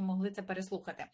могли це переслухати.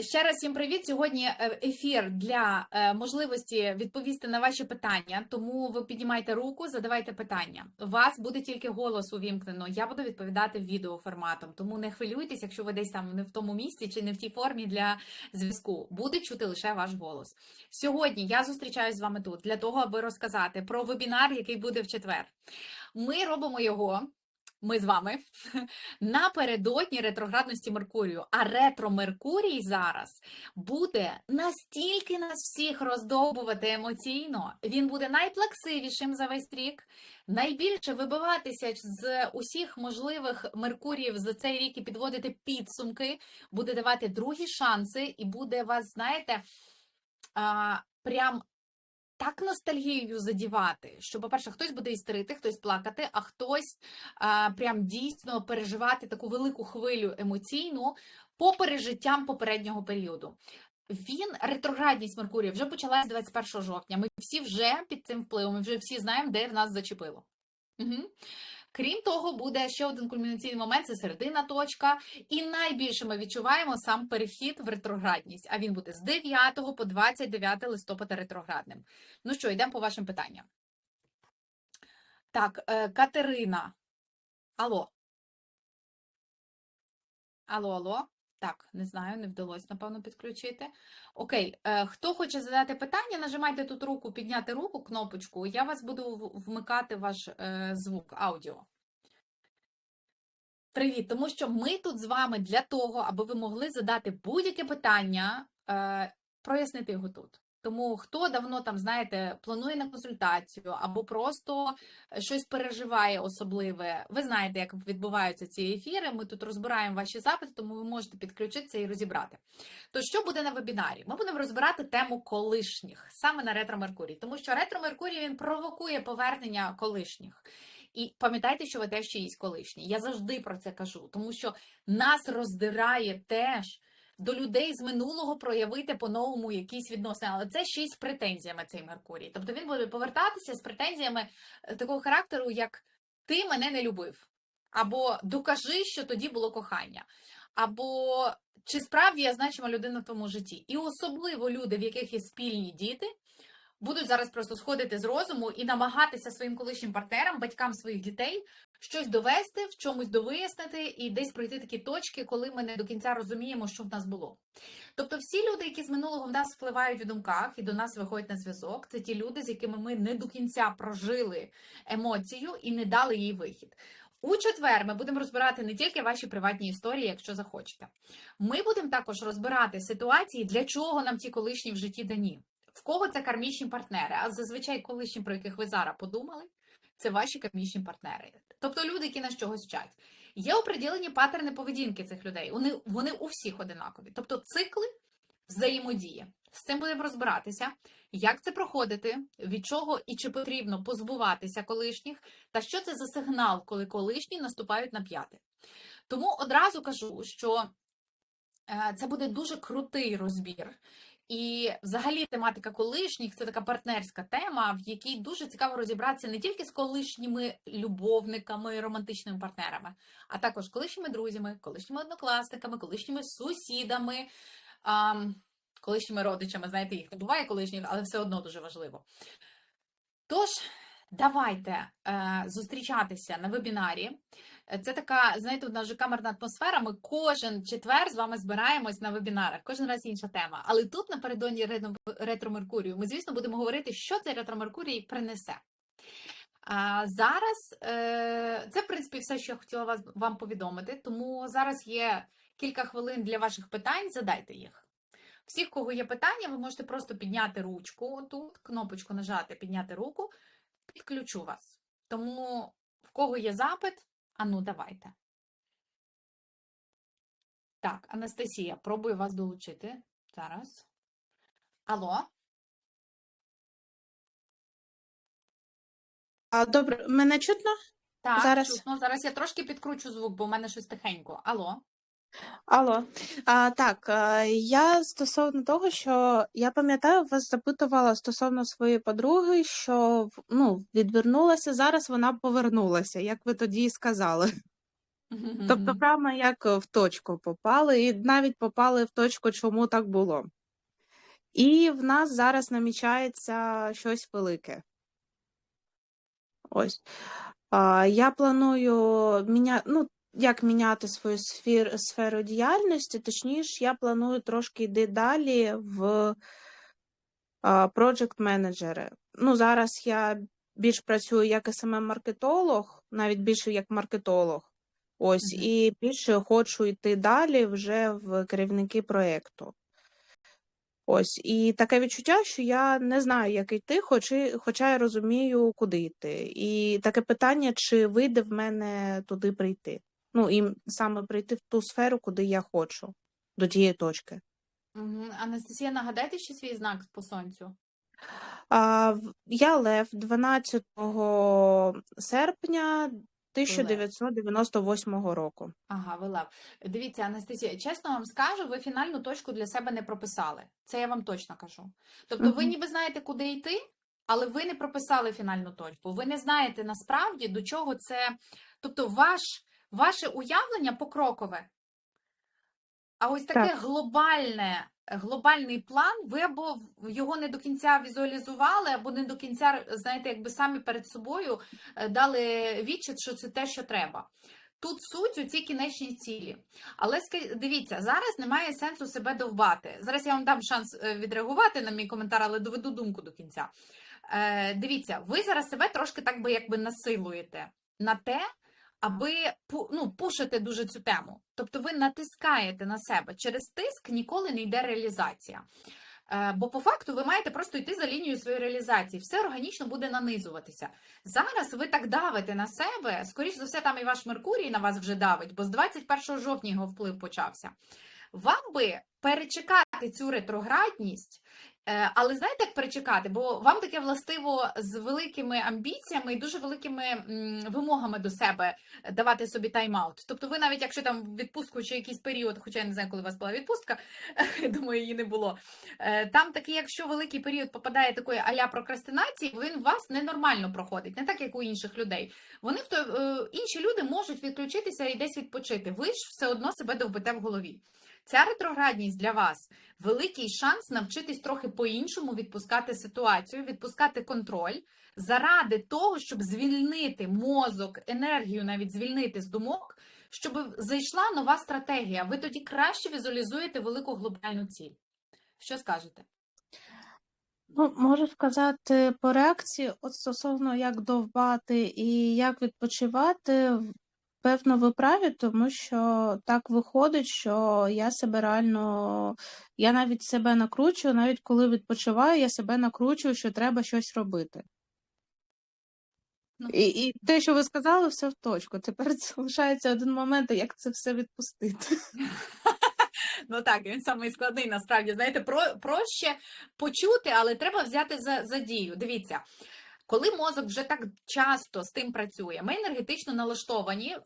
Ще раз всім привіт. Сьогодні е, ефір для е, можливості відповісти на ваші питання. Тому ви піднімайте руку, задавайте питання. У вас буде тільки голос увімкнено. Я буду відповідати відеоформатом. Тому не хвилюйтесь, якщо ви десь там не в тому місці чи не в тій формі для зв'язку. Буде чути лише ваш голос. Сьогодні я зустрічаюсь з вами тут для того, аби розказати про вебінар, який буде в четвер. Ми робимо його. Ми з вами напередодні ретроградності Меркурію. А ретро Меркурій зараз буде настільки нас всіх роздовбувати емоційно. Він буде найплаксивішим за весь рік, найбільше вибиватися з усіх можливих Меркуріїв за цей рік і підводити підсумки, буде давати другі шанси, і буде вас, знаєте, прям так ностальгією задівати, що, по-перше, хтось буде істерити, хтось плакати, а хтось а, прям дійсно переживати таку велику хвилю емоційну по пережиттям попереднього періоду. Він ретроградність Меркурія вже почалась 21 жовтня. Ми всі вже під цим впливом, ми вже всі знаємо, де в нас зачепило. Угу. Крім того, буде ще один кульмінаційний момент це середина точка. І найбільше ми відчуваємо сам перехід в ретроградність. А він буде з 9 по 29 листопада ретроградним. Ну що, йдемо по вашим питанням. Так, е, Катерина. Алло. Алло, алло. Так, не знаю, не вдалося, напевно, підключити. Окей, е, хто хоче задати питання, нажимайте тут руку, підняти руку, кнопочку, я вас буду вмикати ваш е, звук, аудіо. Привіт, тому що ми тут з вами для того, аби ви могли задати будь-яке питання, е, прояснити його тут. Тому хто давно там, знаєте, планує на консультацію або просто е, щось переживає особливе, ви знаєте, як відбуваються ці ефіри. Ми тут розбираємо ваші запити, тому ви можете підключитися і розібрати. То що буде на вебінарі? Ми будемо розбирати тему колишніх саме на ретро Меркурій, тому що ретро Меркурій він провокує повернення колишніх. І пам'ятайте, що ви теж чиїсь колишні. Я завжди про це кажу, тому що нас роздирає теж до людей з минулого проявити по-новому якісь відносини, але це ще й з претензіями цей Меркурій. Тобто він буде повертатися з претензіями е, такого характеру, як ти мене не любив, або докажи, що тоді було кохання, або чи справді я значима людина в твоєму житті. І особливо люди, в яких є спільні діти. Будуть зараз просто сходити з розуму і намагатися своїм колишнім партнерам, батькам своїх дітей щось довести, в чомусь довияснити і десь пройти такі точки, коли ми не до кінця розуміємо, що в нас було. Тобто, всі люди, які з минулого в нас впливають в думках і до нас виходять на зв'язок, це ті люди, з якими ми не до кінця прожили емоцію і не дали їй вихід. У четвер ми будемо розбирати не тільки ваші приватні історії, якщо захочете. Ми будемо також розбирати ситуації, для чого нам ті колишні в житті дані. В кого це кармічні партнери? А зазвичай колишні, про яких ви зараз подумали, це ваші кармічні партнери. Тобто люди, які нас чогось вчать. Є оприділені паттерни поведінки цих людей. Вони, вони у всіх одинакові. Тобто цикли взаємодії. З цим будемо розбиратися, як це проходити, від чого і чи потрібно позбуватися колишніх, та що це за сигнал, коли колишні наступають на п'яти. Тому одразу кажу, що е, це буде дуже крутий розбір. І взагалі тематика колишніх це така партнерська тема, в якій дуже цікаво розібратися не тільки з колишніми любовниками, романтичними партнерами, а також колишніми друзями, колишніми однокласниками, колишніми сусідами, ам, колишніми родичами. Знаєте, їх не буває колишніх, але все одно дуже важливо. Тож, давайте е, зустрічатися на вебінарі. Е, Це така, знаєте, у нас же камерна атмосфера. Ми кожен четвер з вами збираємось на вебінарах. Кожен раз інша тема. Але тут напередодні ретро- ретро-меркурію ми, звісно, будемо говорити, що цей ретро-меркурій принесе. А зараз е, це, в принципі, все, що я хотіла вас, вам повідомити. Тому зараз є кілька хвилин для ваших питань. Задайте їх. Всі, кого є питання, ви можете просто підняти ручку тут, кнопочку нажати, підняти руку, підключу вас. Тому в кого є запит, а ну давайте. Так, Анастасія, пробую вас долучити. Зараз. Алло? А, добре, мене чутно? Так, Зараз. чутно. Зараз я трошки підкручу звук, бо в мене щось тихенько. Алло? Алло. А, так, а, я стосовно того, що я пам'ятаю, вас запитувала стосовно своєї подруги, що в- ну, відвернулася, зараз вона повернулася, як ви тоді і сказали. Тобто, Мгм. прямо як в точку попали, і навіть попали в точку, чому так було. І в нас зараз намічається щось велике. Ось. А, я планую міня... ну, як міняти свою сфер... сферу діяльності, точніше, я планую трошки йти далі в project менеджери. Ну, зараз я більш працюю як СММ-маркетолог, навіть більше як маркетолог. Ось, Мгм. і більше хочу йти далі вже в керівники проєкту. Ось, і таке відчуття, що я не знаю, як йти, хоч хоча я розумію, куди йти. І таке питання, чи вийде в мене туди прийти. Ну, і саме прийти в ту сферу, куди я хочу, до тієї точки. Анастасія, нагадайте ще свій знак по сонцю. А, я Лев 12 серпня 1998 року. Ага, ви лев. Дивіться, Анастасія, чесно вам скажу, ви фінальну точку для себе не прописали. Це я вам точно кажу. Тобто, ви ніби знаєте, куди йти, але ви не прописали фінальну точку. Ви не знаєте насправді до чого це. Тобто, ваш, ваше уявлення покрокове. А ось таке глобальне, глобальний план, ви або його не до кінця візуалізували, або не до кінця, знаєте, якби самі перед собою е, дали відчит, що це те, що треба. Тут суть у цій кінечній цілі. Але дивіться, зараз немає сенсу себе довбати. Зараз я вам дам шанс е, відреагувати на мій коментар, але доведу думку до кінця. Е, дивіться, ви зараз себе трошки так би якби насилуєте на те, аби ну, пушити дуже цю тему. Тобто ви натискаєте на себе. Через тиск ніколи не йде реалізація. Е, Бо по факту ви маєте просто йти за лінією своєї реалізації. Все органічно буде нанизуватися. Зараз ви так давите на себе. Скоріш за все, там і ваш Меркурій на вас вже давить, бо з 21 жовтня його вплив почався. Вам би перечекати цю ретроградність, але знаєте, як перечекати? Бо вам таке властиво з великими амбіціями і дуже великими вимогами до себе давати собі тайм-аут. Тобто, ви навіть якщо там відпустку чи якийсь період, хоча я не знаю, коли у вас була відпустка, думаю, її не було. е, Там такий, якщо великий період попадає такої аля прокрастинації, він у вас ненормально проходить, не так як у інших людей. Вони в той, е, інші люди можуть відключитися і десь відпочити. Ви ж все одно себе довбите в голові. Ця ретроградність для вас великий шанс навчитись трохи по-іншому відпускати ситуацію, відпускати контроль заради того, щоб звільнити мозок, енергію навіть звільнити з думок, щоб зайшла нова стратегія. Ви тоді краще візуалізуєте велику глобальну ціль. Що скажете? Ну, можу сказати по реакції, от стосовно як довбати і як відпочивати, певно, ви праві, тому що так виходить, що я себе реально, я навіть себе накручую, навіть коли відпочиваю, я себе накручую, що треба щось робити. Ну. І, і те, що ви сказали, все в точку. Тепер залишається один момент, як це все відпустити. Ну так, він самий складний, насправді. Знаєте, про, проще почути, але треба взяти за, за дію. Дивіться, коли мозок вже так часто з тим працює, ми енергетично налаштовані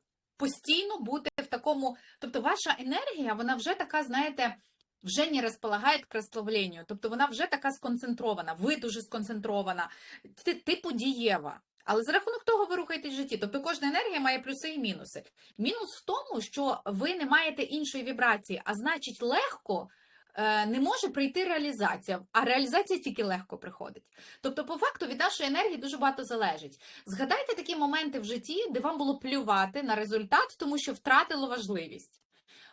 постійно бути в такому. Тобто, ваша енергія, вона вже така, знаєте, вже не розполагає к прославленню. Тобто вона вже така сконцентрована, ви дуже сконцентрована, ти- типу дієва. Але за рахунок того ви рухаєтесь в житті. Тобто кожна енергія має плюси і мінуси. Мінус в тому, що ви не маєте іншої вібрації, а значить, легко не може прийти реалізація, а реалізація тільки легко приходить. Тобто, по факту, від нашої енергії дуже багато залежить. Згадайте такі моменти в житті, де вам було плювати на результат, тому що втратило важливість.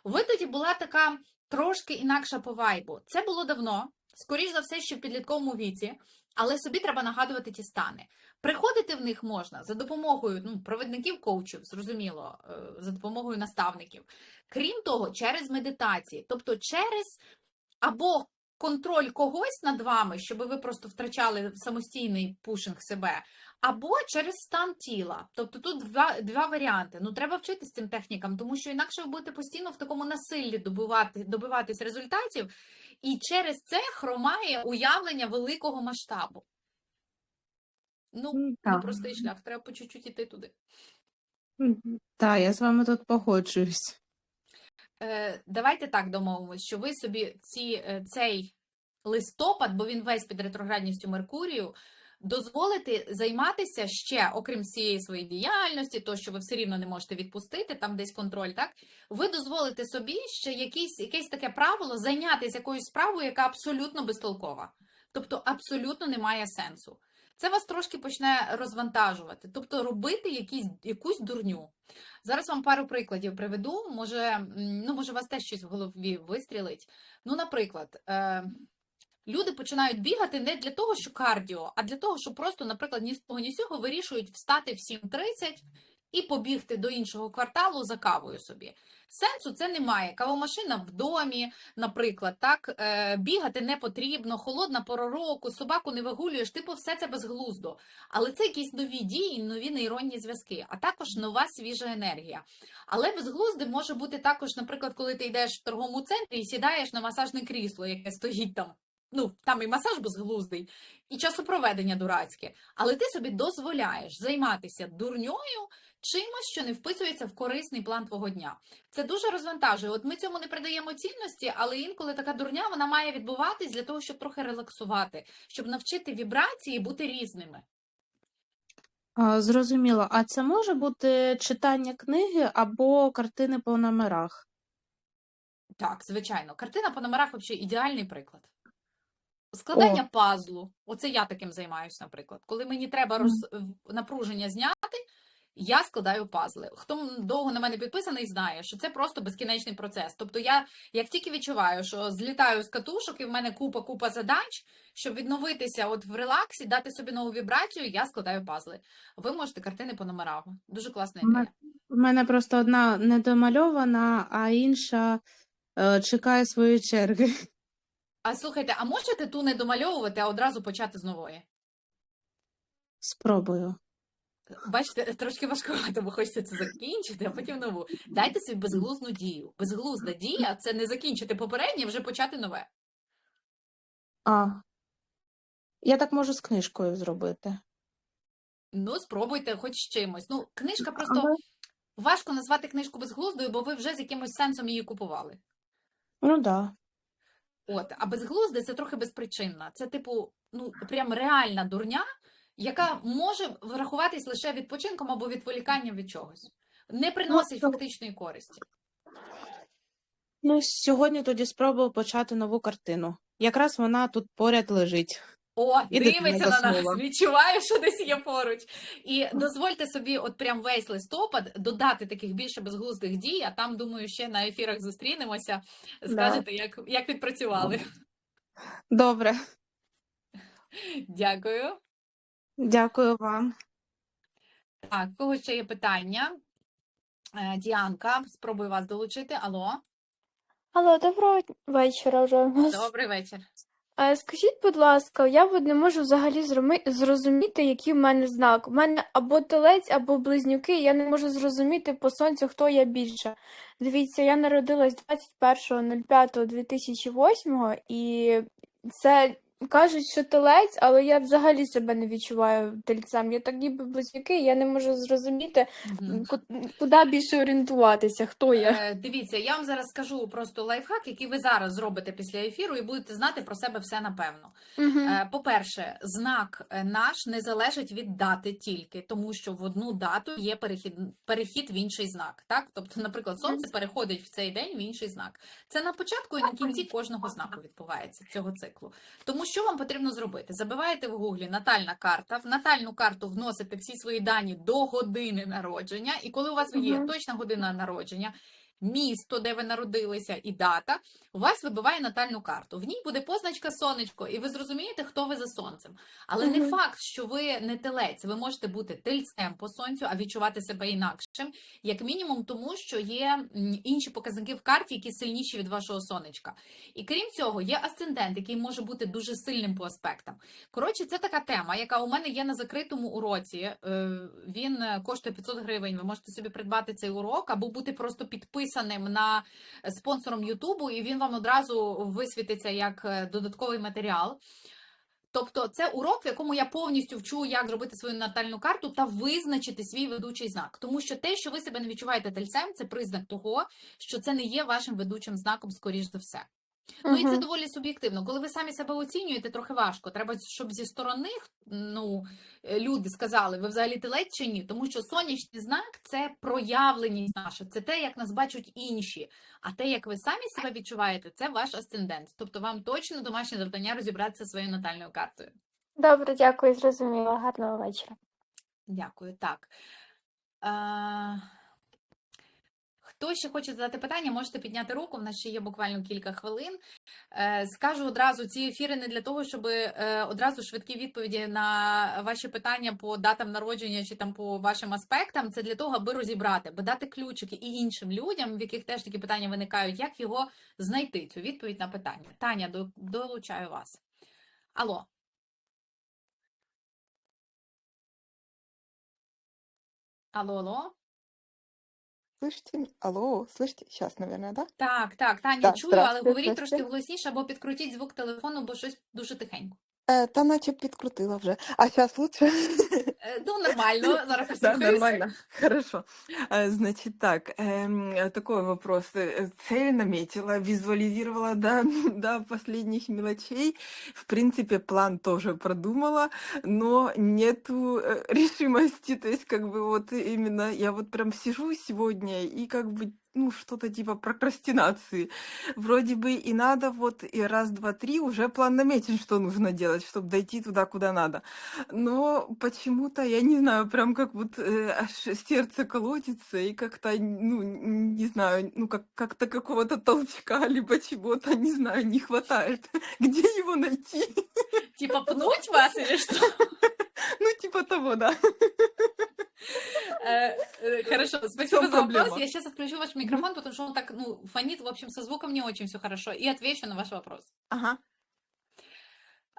Ви тоді була така трошки інакша по вайбу. Це було давно, скоріш за все, ще в підлітковому віці, але собі треба нагадувати ті стани. Приходити в них можна за допомогою ну, провідників коучів, зрозуміло, е, за допомогою наставників. Крім того, через медитації, тобто через або контроль когось над вами, щоб ви просто втрачали самостійний пушинг себе, або через стан тіла. Тобто тут два, два варіанти. Ну треба вчитися цим технікам, тому що інакше ви будете постійно в такому насиллі добивати, добиватись результатів, і через це хромає уявлення великого масштабу. Ну, так. простий шлях, треба по чуть-чуть іти туди. Так, я з вами тут погоджуюсь. Е, давайте так домовимось, що ви собі ці, е, цей листопад, бо він весь під ретроградністю Меркурію, дозволити займатися ще, окрім всієї своєї діяльності, то що ви все рівно не можете відпустити, там десь контроль, так ви дозволите собі ще якісь, якесь таке правило зайнятися якоюсь справою, яка абсолютно безтолкова, тобто абсолютно не має сенсу. Це вас трошки почне розвантажувати, тобто робити якісь, якусь дурню. Зараз вам пару прикладів приведу. Може, ну, може, вас теж щось в голові вистрілить. Ну, наприклад, е, люди починають бігати не для того, що кардіо, а для того, що просто, наприклад, ні з того, ні з цього вирішують встати в 7.30 і побігти до іншого кварталу за кавою собі. Сенсу це немає. Кавомашина в домі, наприклад, так е, бігати не потрібно, холодна пора року, собаку не вигулюєш, типу, все це безглуздо. Але це якісь нові дії, нові нейронні зв'язки, а також нова свіжа енергія. Але безглузди може бути також, наприклад, коли ти йдеш в торговому центрі і сідаєш на масажне крісло, яке стоїть там. Ну, там і масаж безглуздий, і часопроведення дурацьке. Але ти собі дозволяєш займатися дурньою чимось, що не вписується в корисний план твого дня. Це дуже розвантажує. От ми цьому не придаємо цінності, але інколи така дурня вона має відбуватись для того, щоб трохи релаксувати, щоб навчити вібрації бути різними. А, Зрозуміло. А це може бути читання книги або картини по номерах? Так, звичайно, картина по номерах взагалі ідеальний приклад. Складання пазлу. Оце я таким займаюся, наприклад. Коли мені треба роз... напруження зняти, я складаю пазли. Хто довго на мене підписаний, знає, що це просто безкінечний процес. Тобто я, як тільки відчуваю, що злітаю з катушок і в мене купа купа задач, щоб відновитися от в релаксі, дати собі нову вібрацію, я складаю пазли. Ви можете картини по номерам. Дуже класна ідея. У мене просто одна недомальована, а інша е, чекає своєї черги. А слухайте, а можете ту не домальовувати, а одразу почати з нової? Спробую. Бачите, трошки важкувато, бо хочеться це закінчити, а потім нову. Дайте собі безглузну дію. Безглузда дія це не закінчити попереднє, вже почати нове. А. Я так можу з книжкою зробити. Ну, спробуйте хоч з чимось. Ну, книжка просто Але- важко назвати книжку безглуздою, бо ви вже з якимось сенсом її купували. Ну да. От, а безглузде це трохи безпричинна. Це, типу, ну прям реальна дурня, яка може врахуватись лише відпочинком або відволіканням від чогось. Не приносить то- фактичної користі. Ну, сьогодні тоді спробую почати нову картину. Якраз вона тут поряд лежить. О, І дивиться на нас, відчуваю, що десь є поруч. І дозвольте собі, от прям весь листопад, додати таких більше безглуздих дій, а там, думаю, ще на ефірах зустрінемося, Да. скажете, як, як відпрацювали. Добре, Дякую. Дякую вам. Так, в кого ще є питання? Е, Діанка, спробую вас долучити. Алло, Алло, доброго вечора вже. добрий вечір. Е, Скажіть, будь ласка, я от не можу взагалі зроми- зрозуміти, який в мене знак. У мене або телець, або близнюки. Я не можу зрозуміти по сонцю, хто я більше. Дивіться, я народилась 21.05.2008 і це кажуть, що телець, але я взагалі себе не відчуваю тельцем. Я так ніби близнюки, я не можу зрозуміти, ку- куди більше орієнтуватися, хто я. Е, Дивіться, я вам зараз скажу просто лайфхак, який ви зараз зробите після ефіру, і будете знати про себе все напевно. Мгм. Е, По-перше, знак е, наш не залежить від дати тільки, тому що в одну дату є перехід, перехід в інший знак. Так? Тобто, наприклад, сонце переходить в цей день в інший знак. Це на початку і на кінці кожного знаку відбувається цього циклу. Тому що вам потрібно зробити? Забиваєте в гуглі натальна карта, в натальну карту вносите всі свої дані до години народження, і коли у вас є точна година народження. Місто, де ви народилися, і дата, у вас вибиває натальну карту. В ній буде позначка сонечко, і ви зрозумієте, хто ви за сонцем. Але не факт, що ви не телець. Ви можете бути тельцем по сонцю, а відчувати себе інакшим, як мінімум, тому що є інші показники в карті, які сильніші від вашого сонечка. І крім цього, є асцендент, який може бути дуже сильним по аспектам. Коротше, це така тема, яка у мене є на закритому уроці. Е, Він е, коштує 500 гривень. Ви можете собі придбати цей урок або бути просто підписаним на е, спонсором Ютубу, і він вам одразу висвітиться як е, додатковий матеріал. Тобто, це урок, в якому я повністю вчу, як зробити свою натальну карту та визначити свій ведучий знак. Тому що те, що ви себе не відчуваєте тельцем, це признак того, що це не є вашим ведучим знаком, скоріш за все. Ну і це доволі суб'єктивно. Коли ви самі себе оцінюєте, трохи важко. Треба, щоб зі сторони ну, е, люди сказали, ви взагалі телець чи ні, тому що сонячний знак це проявленість наша, це те, як нас бачать інші. А те, як ви самі себе відчуваєте, це ваш асцендент. Тобто вам точно домашнє завдання розібратися своєю натальною картою. Добре, дякую, зрозуміла. Гарного вечора. Дякую. Так. А... Хто ще хоче задати питання, можете підняти руку. В нас ще є буквально кілька хвилин. Е, Скажу одразу, ці ефіри не для того, щоб е, одразу швидкі відповіді на ваші питання по датам народження чи там по вашим аспектам. Це для того, аби розібрати, аби дати ключики і іншим людям, в яких теж такі питання виникають, як його знайти, цю відповідь на питання. Таня, долучаю вас. Алло. Алло, алло. Слышите? Алло, слышите? Сейчас, наверное, да? Так, так, Таня, Да, чую, але здравствуйте, говоріть трошки здравствуйте. голосніше або підкрутіть звук телефону, бо щось дуже тихенько. Е, Та наче підкрутила вже. А зараз лучше? Ну, нормально, зараз Да, нормально. Хорошо. Э, Значит так, эм, э, такой вопрос. Э, Цель наметила, визуализировала до, до последних мелочей. В принципе, план тоже продумала, но нету э, решимости. То есть, как бы вот именно я вот прям сижу сегодня и как бы ну, что-то типа прокрастинации. Вроде бы и надо вот и раз, два, три уже план наметен, что нужно делать, чтобы дойти туда, куда надо. Но почему-то, я не знаю, прям как вот э, аж сердце колотится, и как-то, ну, не знаю, ну, как, как-то какого-то толчка, либо чего-то, не знаю, не хватает. Где его найти? Типа пнуть вас или что? Ну, типа того, да. Хорошо, спасибо за вопрос. Я сейчас отключу ваш микрофон, потому что он так, ну, фонит, в общем, со звуком не очень все хорошо. И отвечу на ваш вопрос. Ага.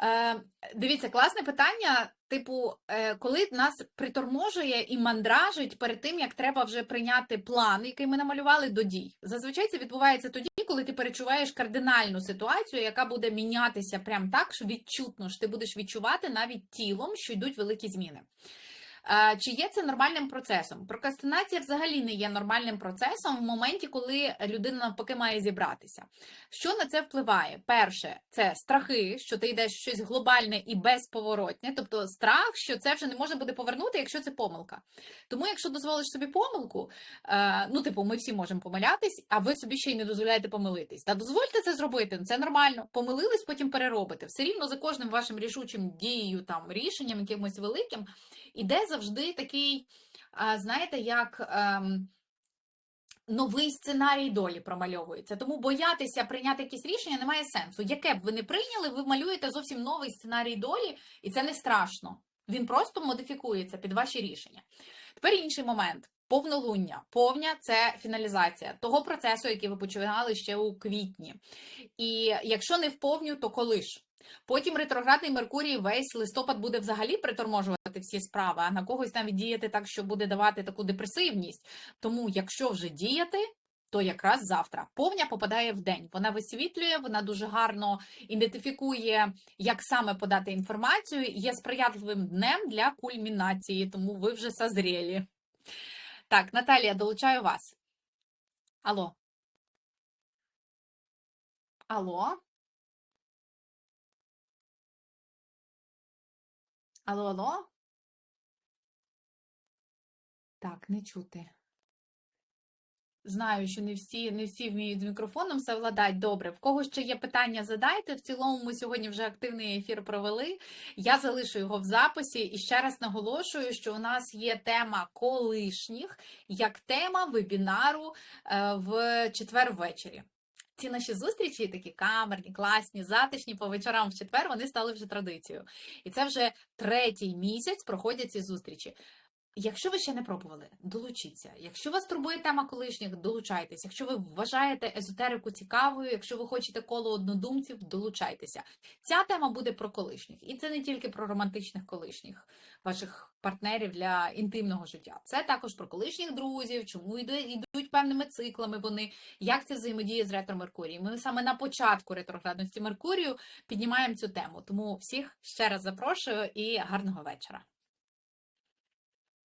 Е, дивіться, класне питання. Типу, е, коли нас приторможує і мандражить перед тим, як треба вже прийняти план, який ми намалювали до дій. Зазвичай це відбувається тоді, коли ти перечуваєш кардинальну ситуацію, яка буде мінятися прям так, що відчутно що ти будеш відчувати навіть тілом, що йдуть великі зміни. Е, Чи є це нормальним процесом? Прокрастинація взагалі не є нормальним процесом в моменті, коли людина навпаки має зібратися. Що на це впливає? Перше, це страхи, що ти йдеш щось глобальне і безповоротне, тобто страх, що це вже не можна буде повернути, якщо це помилка. Тому, якщо дозволиш собі помилку, е, ну типу, ми всі можемо помилятись, а ви собі ще й не дозволяєте помилитись. Та дозвольте це зробити, ну, це нормально. Помилились, потім переробите. Все рівно за кожним вашим рішучим дією, там рішенням якимось великим, іде завжди такий, знаєте, як. ем, новий сценарій долі промальовується. Тому боятися прийняти якісь рішення немає сенсу. Яке б ви не прийняли, ви малюєте зовсім новий сценарій долі, і це не страшно. Він просто модифікується під ваші рішення. Тепер інший момент. Повнолуння. Повня це фіналізація того процесу, який ви починали ще у квітні. І якщо не в повню, то коли ж? Потім ретроградний Меркурій весь листопад буде взагалі приторможувати всі справи, а на когось навіть діяти так, що буде давати таку депресивність. Тому, якщо вже діяти, то якраз завтра повня попадає в день. Вона висвітлює, вона дуже гарно ідентифікує, як саме подати інформацію. Є сприятливим днем для кульмінації, тому ви вже созрєлі. Так, Наталія, долучаю вас. Алло. Алло. Алло, алло. Так, не чути. Знаю, що не всі, не всі вміють з мікрофоном совладати. Добре. В кого ще є питання, задайте. В цілому ми сьогодні вже активний ефір провели. Я залишу його в записі і ще раз наголошую, що у нас є тема колишніх як тема вебінару е, в четвер ввечері. Ці наші зустрічі, такі камерні, класні, затишні по вечорам в четвер, вони стали вже традицією. І це вже третій місяць проходять ці зустрічі. Якщо ви ще не пробували, долучіться. Якщо вас турбує тема колишніх, долучайтеся. Якщо ви вважаєте езотерику цікавою, якщо ви хочете коло однодумців, долучайтеся. Ця тема буде про колишніх, і це не тільки про романтичних колишніх ваших партнерів для інтимного життя. Це також про колишніх друзів, чому йдуть певними циклами вони, як це взаємодіє з ретро Меркурієм. Ми саме на початку ретроградності Меркурію піднімаємо цю тему. Тому всіх ще раз запрошую і гарного вечора.